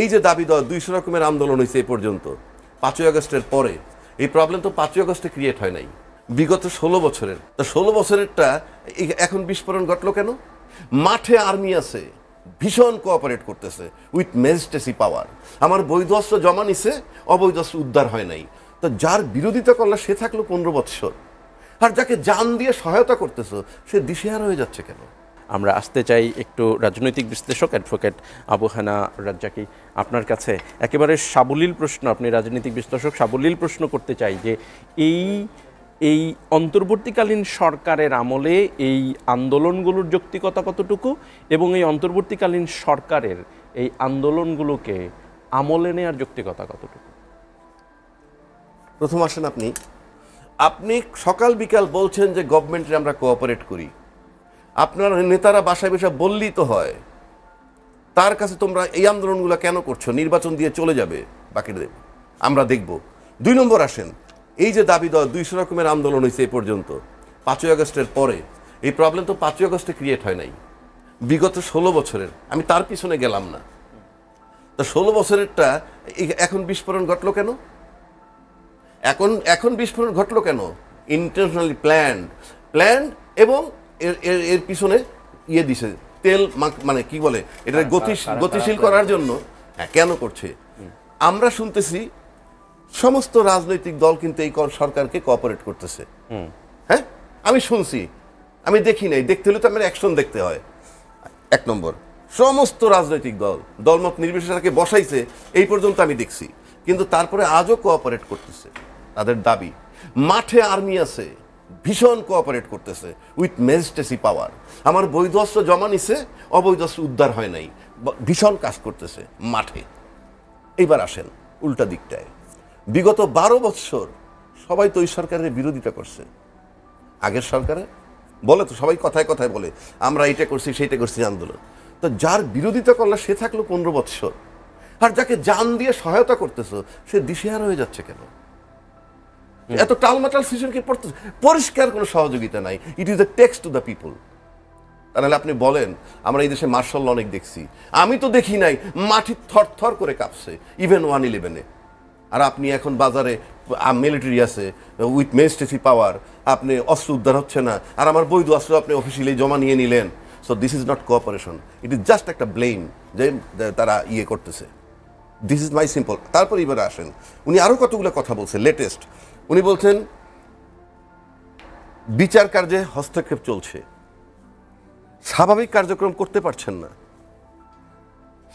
এই যে দাবি দেওয়া, দুইশো রকমের আন্দোলন হয়েছে এই পর্যন্ত। পাঁচই আগস্টের পরে। এই প্রবলেম তো পাঁচই আগস্টে ক্রিয়েট হয় নাই। বিগত ষোলো বছরের। তো ষোলো বছরেরটা এখন বিস্ফোরণ ঘটলো কেন? মাঠে আর্মি আছে, ভীষণ কোঅপারেট করতেছে উইথ ম্যাজিস্ট্রেসি পাওয়ার আমার বৈধ অস্ত্র জমা নিছে, অবৈধ অস্ত্র উদ্ধার হয় নাই। তো যার বিরোধিতা করলে সে থাকল পনেরো বৎসর। আর যাকে জান দিয়ে সহায়তা করতেছো, সে দিশেহারা হয়ে যাচ্ছে কেন? আমরা আসতে চাই একটু রাজনৈতিক বিশ্লেষক অ্যাডভোকেট আবু হানা রাজ্জাকি। আপনার কাছে একেবারে সাবলীল প্রশ্ন, আপনি রাজনৈতিক বিশ্লেষক, সাবলীল প্রশ্ন করতে চাই যে এই এই অন্তর্বর্তীকালীন সরকারের আমলে এই আন্দোলনগুলোর যৌক্তিকতা কতটুকু এবং এই অন্তর্বর্তীকালীন সরকারের এই আন্দোলনগুলোকে আমলে নেওয়ার যৌক্তিকতা কতটুকু? প্রথম আসেন আপনি। আপনি সকাল বিকাল বলছেন যে গভর্নমেন্টে আমরা কোঅপারেট করি। আপনার নেতারা বাসায় বসে বললেই তো হয়। তার কাছে তোমরা এই আন্দোলনগুলো কেন করছ? নির্বাচন দিয়ে চলে যাবে বাকিদের আমরা দেখব। দুই নম্বর আসেন। এই যে দাবি দেওয়া, দুইশো রকমের আন্দোলন হয়েছে এই পর্যন্ত। পাঁচই আগস্টের পরে। এই প্রবলেম তো পাঁচই আগস্টে ক্রিয়েট হয় নাই। বিগত ষোলো বছরের। আমি তার পিছনে গেলাম না। তো ষোলো বছরেরটা এখন বিস্ফোরণ ঘটলো কেন? এখন এখন বিস্ফোরণ ঘটলো কেন? ইন্টারন্যাশনালি প্ল্যান্ড প্ল্যান্ড এবং এর এর এর পিছনে ইয়ে দিছে। তেল মানে কি বলে? এটা গতি গতিশীল করার জন্য। হ্যাঁ কেন করছে? আমরা শুনতেছি সমস্ত রাজনৈতিক দল কিন্তু এই কর- সরকারকে কোঅপারেট করতেছে। হ্যাঁ? আমি শুনছি। আমি দেখি নাই। দেখতে হলে তো আমার অ্যাকশন দেখতে হয়। এক নম্বর সমস্ত রাজনৈতিক দল দলমত নির্বিশেষে তাকে বসাইছে এই পর্যন্ত আমি দেখছি। কিন্তু তারপরে আজও কোঅপারেট করতেছে। তাদের দাবি মাঠে আর্মি আছে। ভীষণ কোঅপারেট করতেছে উইথ ম্যাজিস্ট্রেসি পাওয়ার আমার বৈধ জমা নিছে অবৈধ উদ্ধার হয় নাই। ভীষণ কাজ করতেছে মাঠে। এইবার আসেন উল্টা দিকটায়। বিগত বারো বৎসর সবাই তো ওই সরকারের বিরোধিতা করছে। আগের সরকারে? বলে তো সবাই কথায় কথায় বলে, আমরা এইটা করছি, সেইটা করছি আন্দোলন। তো যার বিরোধিতা করলে সে থাকল পনেরো বৎসর। আর যাকে জান দিয়ে সহায়তা করতেছো, সে দিশেহারা হয়ে যাচ্ছে কেন? এত টালমাটাল সিচুয়েশনকে পড়তে পরিষ্কার কোনো সহযোগিতা নাই। It is the text to the people তাহলে আপনি বলেন, আমরা এই দেশে মার্শাল অনেক দেখছি। আমি তো দেখি নাই, মাটি থর থর করে কাঁপছে ইভেন ওয়ান ইলেভেনে আর আপনি এখন বাজারে মিলিটারি আছে উইথ মেজিস্ট্রেসি পাওয়ার আপনি অস্ত্র উদ্ধার হচ্ছে না। আর আমার বৈধ অস্ত্র আপনি অফিসিয়ালি জমা নিয়ে নিলেন। So this is not cooperation it is just একটা ব্লেম যে তারা ইয়ে করতেছে। দিস ইজ মাই সিম্পল তারপর এবারে আসেন। উনি আরও কতগুলো কথা বলছেন লেটেস্ট উনি বলছেন বিচার কার্যে হস্তক্ষেপ চলছে। স্বাভাবিক কার্যক্রম করতে পারছেন না।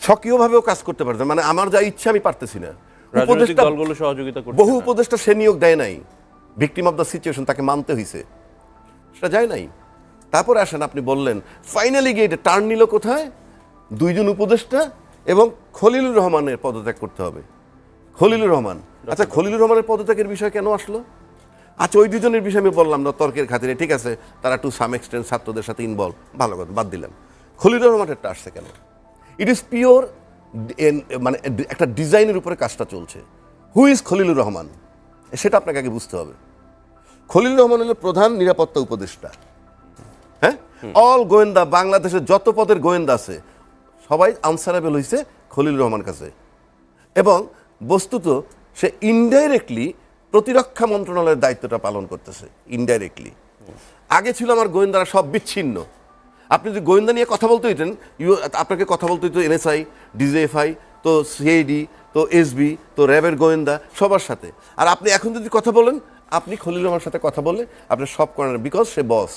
সক্রিয়ভাবেও কাজ করতে পারছেন মানে আমার যা ইচ্ছা আমি পারতেছি না। বহু উপদেষ্টা সে নিয়োগ দেয় নাই। ভিকটিম অফ দ্য সিচুয়েশন তাকে মানতে হয়েছে সেটা যায় নাই। তারপরে আসেন আপনি বললেন ফাইনালি গিয়ে এটা টার্ন নিল কোথায়? দুইজন উপদেষ্টা এবং খলিলুর রহমানের পদত্যাগ করতে হবে। খলিলুর রহমান আচ্ছা খলিলুর রহমানের পদত্যাগের বিষয় কেন আসলো? আচ্ছা ওই দুজনের বিষয়ে আমি বললাম না তর্কের খাতিরে ঠিক আছে? তারা টু সাম এক্সটেন্ট ছাত্রদের সাথে ইনভলভ ভালো কথা বাদ দিলাম। খলিলুর রহমানেরটা আসছে কেন? ইট ইজ পিওর মানে একটা ডিজাইনের উপরে কাজটা চলছে। Who is Khalilur Rahman? সেটা আপনাকে আগে বুঝতে হবে। খলিলুর রহমান হলো প্রধান নিরাপত্তা উপদেষ্টা। হ্যাঁ? অল গোয়েন্দা বাংলাদেশের যত পদের গোয়েন্দা আছে সবাই আনসারেবল হয়েছে খলিলুর রহমান কাছে। এবং বস্তুত সে ইনডাইরেক্টলি প্রতিরক্ষা মন্ত্রণালয়ের দায়িত্বটা পালন করতেছে ইনডাইরেক্টলি আগে ছিল আমার গোয়েন্দারা সব বিচ্ছিন্ন। আপনি যদি গোয়েন্দা নিয়ে কথা বলতে হইতেন, ইউ, আপনাকে কথা বলতে হইতো এনএসআই, ডিজিএফআই, তো সিআইডি, তো এসবি, তো র্যাবের গোয়েন্দা, সবার সাথে। আর আপনি এখন যদি কথা বলেন, আপনি খলিল রহমানের সাথে কথা বললে আপনি সব করেন বিকজ সে বস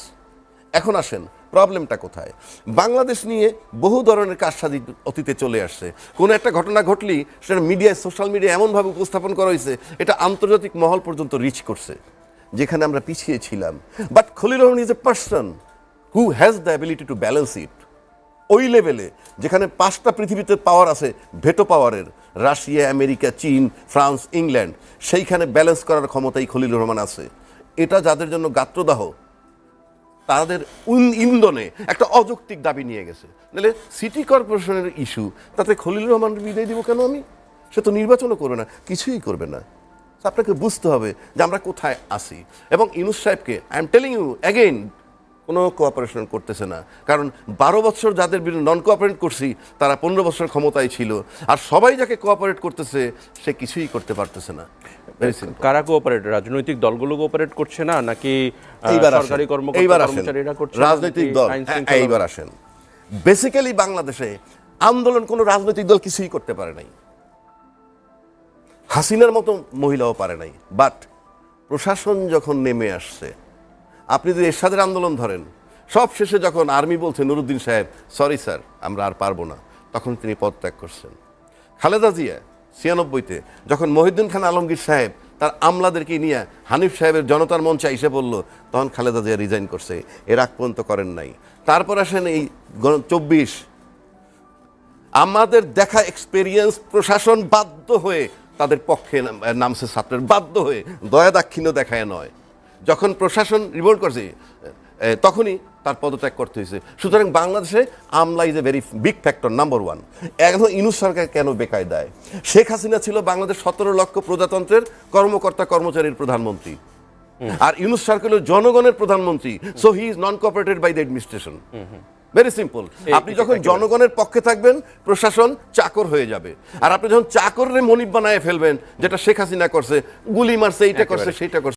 এখন আসেন। প্রবলেমটা কোথায়? বাংলাদেশ নিয়ে বহু ধরনের কারসাজি অতীতে চলে আসছে। কোনো একটা ঘটনা ঘটলেই সেটা মিডিয়ায়, সোশ্যাল মিডিয়ায় এমনভাবে উপস্থাপন করা হয়েছে, এটা আন্তর্জাতিক মহল পর্যন্ত রিচ করছে, যেখানে আমরা পিছিয়ে ছিলাম। But Khalil Rahman is a person who has the ability to balance it ওই লেভেলে যেখানে পাঁচটা পৃথিবীতে পাওয়ার আছে ভেটো পাওয়ারের রাশিয়া, আমেরিকা, চীন, ফ্রান্স, ইংল্যান্ড, সেইখানে ব্যালেন্স করার ক্ষমতাই খলিল রহমান আছে। এটা যাদের জন্য গাত্রদাহ তাদের ইন্ধনে একটা অযৌক্তিক দাবি নিয়ে গেছে। নাহলে সিটি কর্পোরেশনের ইস্যু, তাতে খলিল রহমান বিদায় দিব কেন আমি? সে তো নির্বাচনও করবে না, কিছুই করবে না। আপনাকে বুঝতে হবে যে আমরা কোথায় আসি এবং ইউনুস সাহেবকে I am telling you again কোনো কোঅপারেশন করতেছে না। কারণ বারো বছর যাদের বিরুদ্ধে নন কোঅপারেট করছি তারা পনেরো বছর ক্ষমতায় ছিল। আর সবাই যাকে কোঅপারেট করতেছে সে কিছুই করতে পারতেছে না। কারা কোঅপারেট রাজনৈতিক দলগুলো কোঅপারেট করছে না? নাকি সরকারি কর্মকর্তা করছে রাজনৈতিক দল। এইবার আসেন। বেসিক্যালি বাংলাদেশে আন্দোলন কোনো রাজনৈতিক দল কিছুই করতে পারে নাই। হাসিনার মতো মহিলাও পারে নাই। বাট প্রশাসন যখন নেমে আসছে আপনি যদি এরশাদের আন্দোলন ধরেন, সব শেষে যখন আর্মি বলছে, নুরুদ্দিন সাহেব, সরি স্যার, আমরা আর পারব না, তখন তিনি পদত্যাগ করছেন। খালেদা জিয়া, ছিয়ানব্বইতে, যখন মহিউদ্দিন খান আলমগীর সাহেব তার আমলাদেরকে নিয়ে হানিফ সাহেবের জনতার মঞ্চে এসে বলল, তখন খালেদা জিয়া রিজাইন করছে। এর আগ পর্যন্ত করেন নাই। তারপর আসেন এই চব্বিশ। আমাদের দেখা এক্সপেরিয়েন্স প্রশাসন বাধ্য হয়ে তাদের পক্ষে নামছে ছাত্রের, বাধ্য হয়ে। দয়া দাক্ষিণ্য দেখায় নয়। যখন প্রশাসন রিভোল্ট করছে তখনই তার পদত্যাগ করতে হয়েছে। সুতরাং বাংলাদেশে আমলা is a very big factor number one এখন ইনুস সরকার কেন বেকায় দেয় শেখ হাসিনা ছিল বাংলাদেশ সতেরো লক্ষ প্রজাতন্ত্রের কর্মকর্তা কর্মচারীর প্রধানমন্ত্রী। আর ইউনুস সরকার হলো জনগণের প্রধানমন্ত্রী so he is non cooperated by the administration very simple আপনি যখন জনগণের পক্ষে থাকবেন প্রশাসন চাকর হয়ে যাবে। আর আপনি যখন চাকরের মনিব বানায় ফেলবেন যেটা শেখ হাসিনা করছে গুলি মারছে এইটা করছে সেইটা করছে।